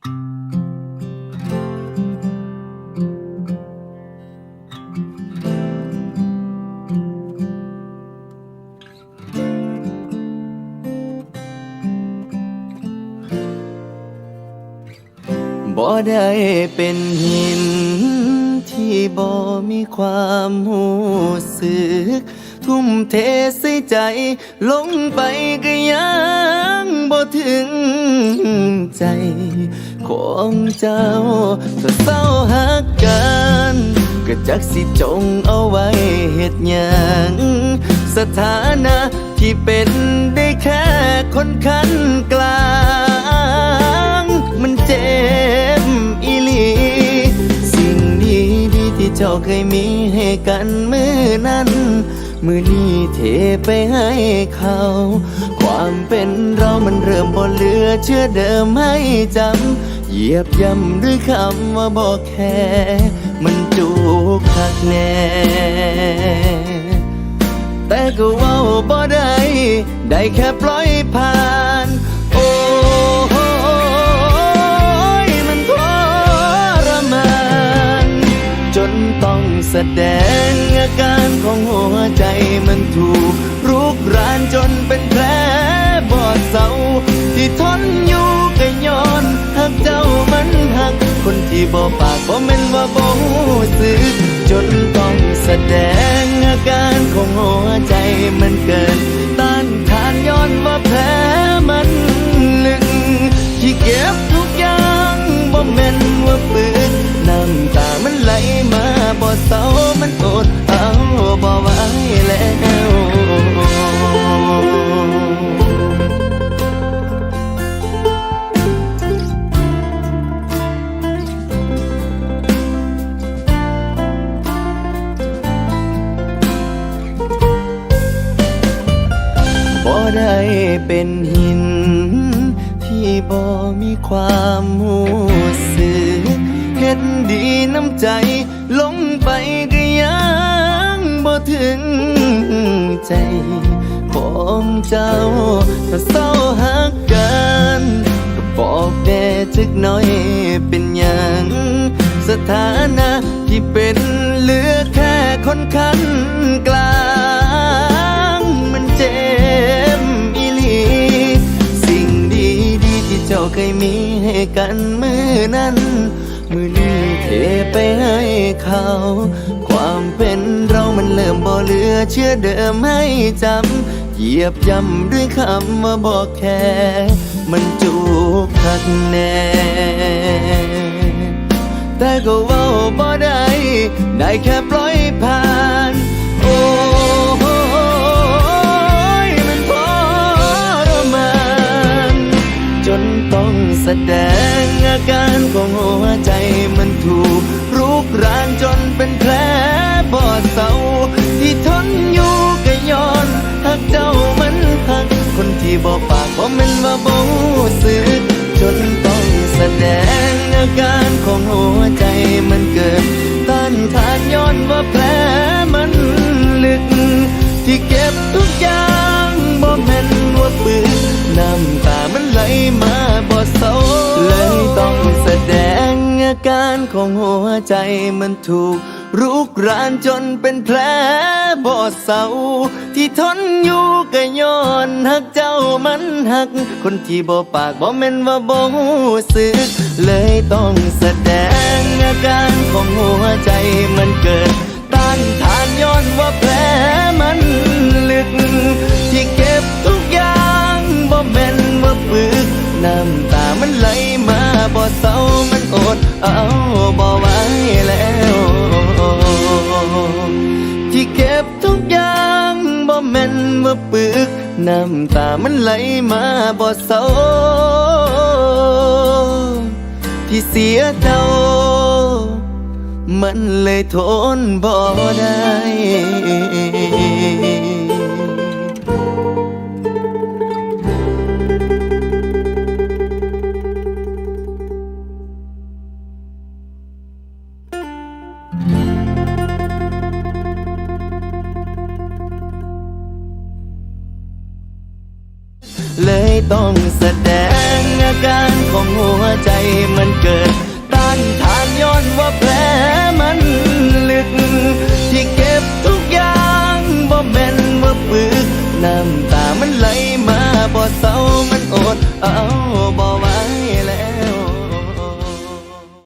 บ่ได้เป็นหินที่บ่มีความหูสึก ทุ่มเทใส่ใจ ลงไปก็ยังบ่ถึงใจ ของเจ้าถ้าเศร้าหักกันก็จักสิจงเอาไว้เหตุยังสถานะที่เป็นได้แค่คนคันกลาง มันเจ็บอีหลี สิ่งดีดีที่เจ้าเคยมีให้กันมือนั้น มือนี้เทไปให้เขา ความเป็นเรามันเริ่มบ่เหลือเชื่อเดิมให้จำ เหยียบย่ำด้วยคำว่าบอกแค่ มันจูกคักแน่ แต่ก็เว่าบ่ได้ ได้แค่ปล่อยผ่าน โอ้โหมันทรมาน จนต้องแสดงอาการของหัวใจมันถูกรุกรานจนเป็นแผลบอดเศร้าที่ทน ที่บ่ปากบ่แม่นว่าบ่รู้สึกจนต้องแสดงอาการของหัวใจมันเกินต้านทานย้อนว่าแผลมันลึกที่เก็บทุกอย่างบ่แม่นว่าฝืนน้ำตามันไหลมาบ่เศร้ามันอดเอาบ่ไหวแล้ว บ่ได้เป็นหิน ที่บ่มีความหูสึกเฮ็ดดีน้ำใจลงไปก็ยังบ่ถึงใจของเจ้าถ้าเศร้าหักกันก็บอกแด่จักน่อยเป็นหยังสถานะที่เป็นเหลือแค่คนคัน กันมือนั้น มือนี้เทไปให้เขา ความเป็นเรามันเริ่มบ่เหลือเชื่อเดิมให้จำเหยียบย่ำด้วยคำว่าบอกแค่ มันจูกคักแน่แต่ก็ว่าบ่ได้ ได้แค่ปล่อยผ่าน บอกปากบ่แม่นว่าบ่รู้สึกจนต้องแสดงอาการของหัวใจมันเกิดต้านทานย้อนว่าแผลมันลึก ที่เก็บทุกอย่างบ่แม่นว่าปืนน้ำตามันไหลมาบ่เศร้าเลยต้องแสดงอาการของหัวใจมันถูก รุกรานจนเป็นแผลบ่เศร้าที่ทนอยู่ก็ย้อนหักเจ้ามันหัก คนที่บ่ปากบ่แม่นว่าบ่รู้สึก เลยต้องแสดงอาการของหัวใจมันเกิด ต้านทานย้อนว่าแผลมันลึก ที่เก็บทุกอย่างบ่แม่นว่าปึก น้ำตามันไหลมาบ่เศร้ามันอดเอาบ่ไหวแล้ว แม่นว่าปึก น้ำตามันไหลมาบ่เศร้าที่เสียเจ้ามันเลยทนบ่ได้ ต้องแสดงอาการของหัวใจมันเกิด